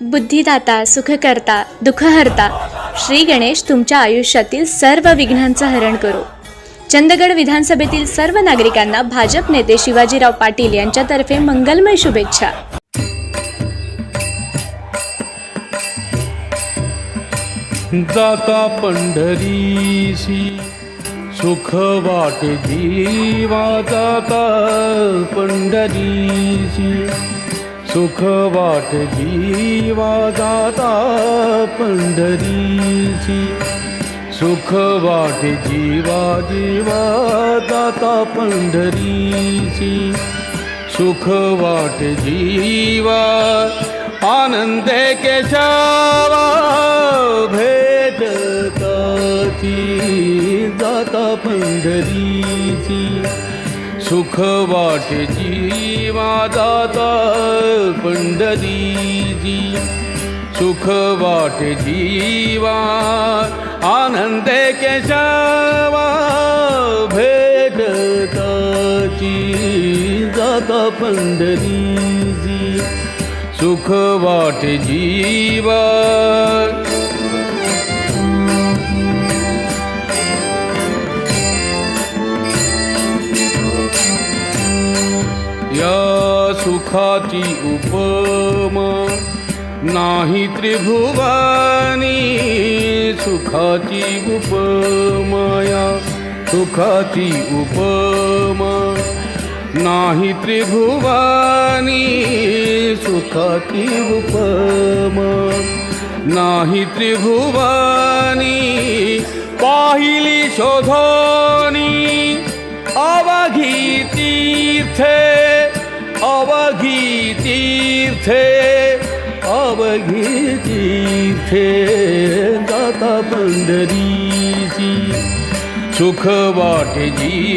बुद्धिदाता सुखकर्ता दुःखहर्ता श्री गणेश तुमच्या आयुष्यातील सर्व विघ्नांचं हरण करो. चंदगड विधानसभेतील सर्व नागरिकांना भाजप नेते शिवाजीराव पाटील यांच्यातर्फे मंगलमय शुभेच्छा. जाता पंढरीशी सुख वाट जीवा जाता पंढरीशी. सुख वाट जीवा जाता पंढरीची. सुख वाट जीवा जीवा जाता पंढरीची. सुख वाट जीवा आनंदे केशवा भेटताची जाता पंढरीची. सुख वाट जीवा जाता पंढरीची सुख वाट जीवा आनंदे केशवा भेटताची जाता पंढरीची सुख वाट जीवा या सुखाची उपमा नाही त्रिभुवानी सुखाची उपमाया सुखाची उपमा नाही त्रिभुवानी सुखाची उपमा नाही त्रिभुवानी पाहिली शोधोनी अवघी तीर्थे अवघी तीर्थे दाता पंढरीची. सुख वाट जी